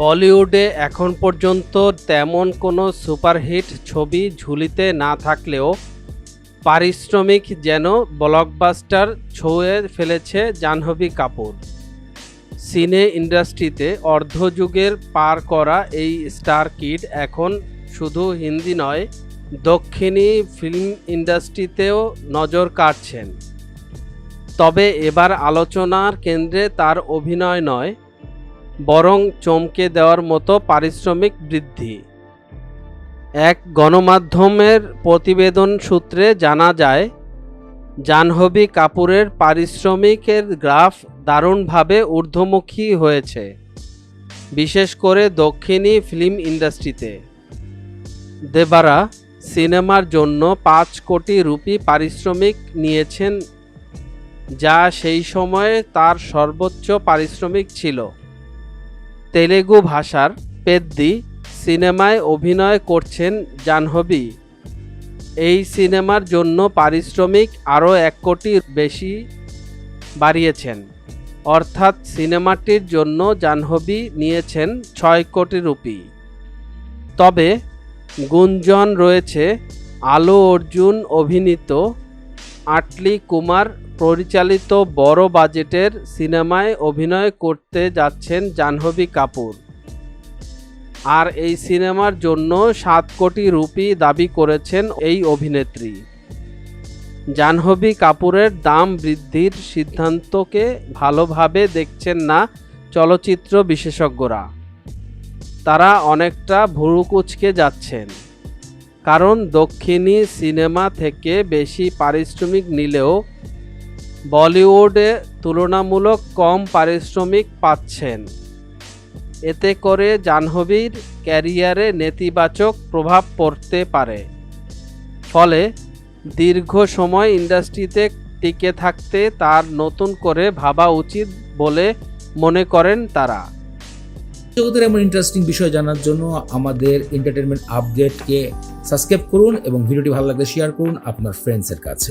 বলিউডে এখন পর্যন্ত তেমন কোনো সুপারহিট ছবি ঝুলিতে না থাকলেও পারিশ্রমিক যেন ব্লকবাস্টার ছুঁয়ে ফেলেছে জাহ্নবী কাপুর। সিনে ইন্ডাস্ট্রিতে অর্ধযুগের পার করা এই স্টার কিড এখন শুধু হিন্দি নয়, দক্ষিণী ফিল্ম ইন্ডাস্ট্রিতেও নজর কাটছেন তবে এবার আলোচনার কেন্দ্রে তার অভিনয় নয় বরং চমকে দেওয়ার মতো পারিশ্রমিক বৃদ্ধি। এক গণমাধ্যমের প্রতিবেদন সূত্রে জানা যায়, জাহ্নবী কাপুরের পারিশ্রমিকের গ্রাফ দারুণভাবে ঊর্ধ্বমুখী হয়েছে, বিশেষ করে দক্ষিণী ফিল্ম ইন্ডাস্ট্রিতে। দেবারা সিনেমার জন্য পাঁচ কোটি রুপি পারিশ্রমিক নিয়েছেন, যা সেই সময়ে তার সর্বোচ্চ পারিশ্রমিক ছিল। তেলেগু ভাষার পেদ্দি সিনেমায় অভিনয় করছেন জাহ্নবী। এই সিনেমার জন্য পারিশ্রমিক আরও এক কোটির বেশি বাড়িয়েছেন। অর্থাৎ সিনেমাটির জন্য জাহ্নবী নিয়েছেন ছয় কোটি রুপি। তবে গুঞ্জন রয়েছে আলু অর্জুন অভিনীত আটলি কুমার পরিচালিত বড় বাজেটের সিনেমায় অভিনয় করতে যাচ্ছেন জাহ্নবী কাপুর। আর এই সিনেমার জন্য সাত কোটি রুপি দাবি করেছেন এই অভিনেত্রী। জাহ্নবী কাপুরের দাম বৃদ্ধির সিদ্ধান্তকে ভালোভাবে দেখছেন না চলচ্চিত্র বিশেষজ্ঞরা। তারা অনেকটা ভুরুকুচকে যাচ্ছেন। কারণ দক্ষিণী সিনেমা থেকে বেশি পারিশ্রমিক নিলেও বলিউডে তুলনামূলক কম পারিশ্রমিক পাচ্ছেন। এতে করে জাহ্নবীর ক্যারিয়ারে নেতিবাচক প্রভাব পড়তে পারে। ফলে দীর্ঘ সময় ইন্ডাস্ট্রিতে টিকে থাকতে তার নতুন করে ভাবা উচিত বলে মনে করেন তারা। জগতের এমন ইন্টারেস্টিং বিষয় জানার জন্য আমাদের এন্টারটেনমেন্ট আপডেটকে সাবস্ক্রাইব করুন এবং ভিডিওটি ভালো লাগলে শেয়ার করুন আপনার ফ্রেন্ডসের কাছে।